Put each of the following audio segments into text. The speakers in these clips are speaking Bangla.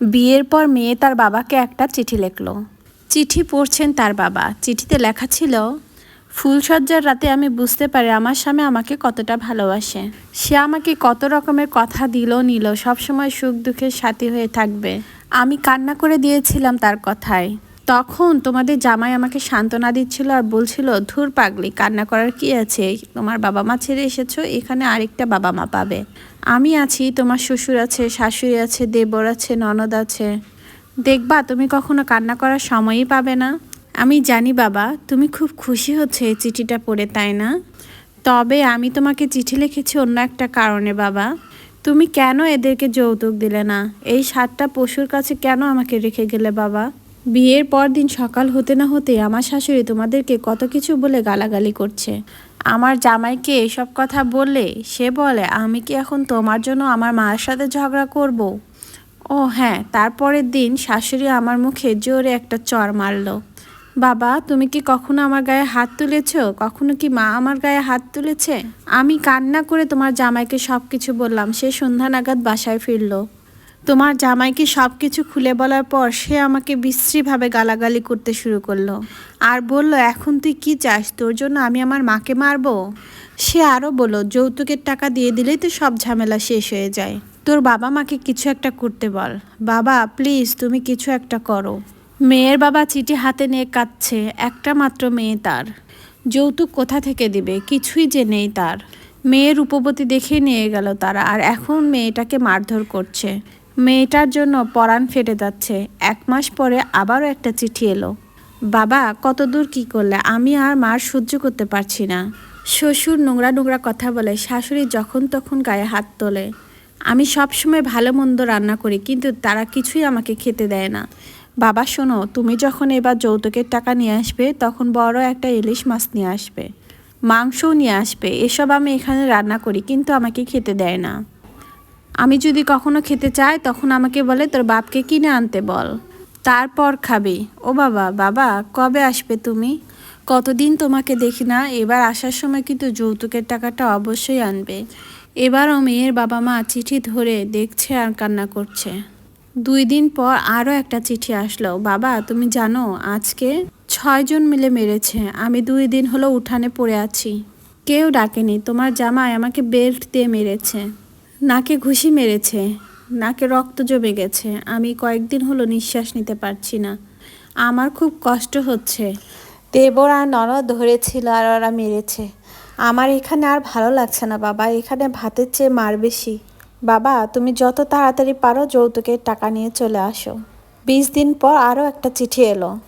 বিয়ের পর মেয়ে তার বাবাকে একটা চিঠি লেখল। চিঠি পড়ছেন তার বাবা। চিঠিতে লেখা ছিল ফুলসজ্জার রাতে আমি বুঝতে পারি আমার স্বামী আমাকে কতটা ভালোবাসে। সে আমাকে কত রকমের কথা দিল, নিল, সবসময় সুখ দুঃখের সাথী হয়ে থাকবে। আমি কান্না করে দিয়েছিলাম তার কথায়। তখন তোমাদের জামাই আমাকে সান্ত্বনা দিচ্ছিল আর বলছিল, ধুর পাগলি, কান্না করার কি আছে? তোমার বাবা মা ছেড়ে এসেছ, এখানে আরেকটা বাবা মা পাবে। আমি আছি, তোমার শ্বশুর আছে, শাশুড়ি আছে, দেবর আছে, ননদ আছে। দেখবা, তুমি কখনো কান্না করার সময়ই পাবে না। আমি জানি বাবা, তুমি খুব খুশি হচ্ছে এই চিঠিটা পড়ে, তাই না? তবে আমি তোমাকে চিঠি লিখেছি অন্য একটা কারণে বাবা। তুমি কেন এদেরকে যৌতুক দিলে না? এই সাতটা পশুর কাছে কেন আমাকে রেখে গেলে বাবা? বিয়ের পর দিন সকাল হতে না হতে আমার শাশুড়ি তোমাদেরকে কত কিছু বলে গালাগালি করছে। আমার জামাইকে এসব কথা বললে সে বলে, আমি কি এখন তোমার জন্য আমার মায়ের সাথে ঝগড়া করব। ও হ্যাঁ তারপরের দিন শাশুড়ি আমার মুখে জোরে একটা চর মারলো। বাবা, তুমি কি কখনো আমার গায়ে হাত তুলেছ? কখনো কি মা আমার গায়ে হাত তুলেছে? আমি কান্না করে তোমার জামাইকে সব কিছু বললাম। সে সন্ধ্যা নাগাদ বাসায় ফিরলো। তোমার জামাইকে সব কিছু খুলে বলার পর সে আমাকে বিশ্রীভাবে গালাগালি করতে শুরু করল। আর বলল, এখন তুই কি চাস? তোর জন্য আমি আমার মাকে মারবো? সে আরও বলল, যৌতুকের টাকা দিয়ে দিলেই তো সব ঝামেলা শেষ হয়ে যায়। তোর বাবা মাকে কিছু একটা করতে বল। বাবা, প্লিজ তুমি কিছু একটা করো। মেয়ের বাবা চিঠি হাতে নিয়ে কাঁদছে। একটা মাত্র মেয়ে তার। যৌতুক কোথা থেকে দিবে? কিছুই যে নেই তার। মেয়ের রূপবতী দেখে নিয়ে গেল তারা। আর এখন মেয়েটাকে মারধর করছে। মেয়েটার জন্য পরাণ ফেটে যাচ্ছে। এক মাস পরে আবারও একটা চিঠি এলো। বাবা কত দূর কী করলে? আমি আর মার সহ্য করতে পারছি না। শ্বশুর নোংরা নোংরা কথা বলে, শাশুড়ি যখন তখন গায়ে হাত তোলে। আমি সবসময় ভালো মন্দ রান্না করি, কিন্তু তারা কিছুই আমাকে খেতে দেয় না। বাবা, শোনো, তুমি যখন এবার যৌতুকের টাকা নিয়ে আসবে, তখন বড় একটা ইলিশ মাছ নিয়ে আসবে। মাংসও নিয়ে আসবে। এসব আমি এখানে রান্না করি, কিন্তু আমাকে খেতে দেয় না। আমি যদি কখনো খেতে চাই, তখন আমাকে বলে, তোর বাপকে কিনে আনতে বল। তারপর খাবি। ও বাবা বাবা, কবে আসবে তুমি? কতদিন তোমাকে দেখি না, এবার আসার সময় কিন্তু যৌতুকের টাকাটা অবশ্যই আনবে। এবারও মেয়ের বাবা মা চিঠি ধরে দেখছে আর কান্না করছে। দুই দিন পর আরও একটা চিঠি আসলো, বাবা, তুমি জানো, আজকে ছয়জন মিলে মেরেছে। আমি দুই দিন হলো উঠানে পড়ে আছি। কেউ ডাকেনি। তোমার জামাই আমাকে বেল্ট দিয়ে মেরেছে। নাকে ঘুষি মেরেছে, নাকে রক্ত জমে গেছে। আমি কয়েকদিন হলো নিঃশ্বাস নিতে পারছি না। আমার খুব কষ্ট হচ্ছে। দেবর আর ননদ ধরেছিল আর ওরা মেরেছে। আমার এখানে আর ভালো লাগছে না, বাবা। এখানে ভাতের চেয়ে মার বেশি। বাবা, তুমি যত তাড়াতাড়ি পারো যৌতুকের টাকা নিয়ে চলে আসো। বিশ দিন পর আরও একটা চিঠি এলো।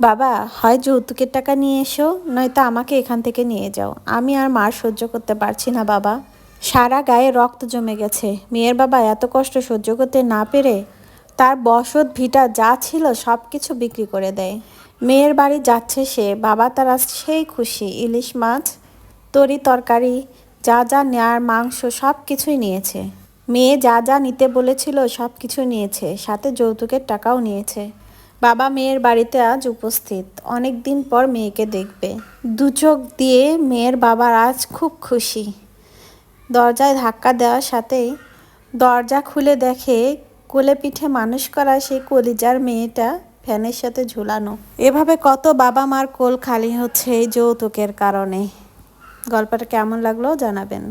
বাবা, হয় যৌতুকের টাকা নিয়ে এসো, নয়তো আমাকে এখান থেকে নিয়ে যাও। আমি আর মার সহ্য করতে পারছি না, বাবা। সারা গায়ে রক্ত জমে গেছে। মেয়ের বাবা এত কষ্ট সহ্য করতে না পেরে তার বসত ভিটা যা ছিল সব কিছু বিক্রি করে দেয়। মেয়ের বাড়ি যাচ্ছে সে, বাবা তারা সেই খুশি। ইলিশ মাছ, তরি তরকারি, যা যা নেয়ার মাংস সব কিছুই নিয়েছে। মেয়ে যা যা নিতে বলেছিল সব কিছু নিয়েছে, সাথে যৌতুকের টাকাও নিয়েছে। বাবা মেয়ের বাড়িতে আজ উপস্থিত অনেক দিন পর মেয়েকে দেখবে। দু চোখ দিয়ে মেয়ের বাবার আজ খুব খুশি। দরজায় ধাক্কা দেওয়ার সাথেই দরজা খুলে দেখে কোলে পিঠে মানুষ করা সেই কলিজার মেয়েটা ফ্যানের সাথে ঝুলানো। এভাবে কত বাবা মার কোল খালি হচ্ছে এই যৌতুকের কারণে। গল্পটা কেমন লাগল জানাবেন।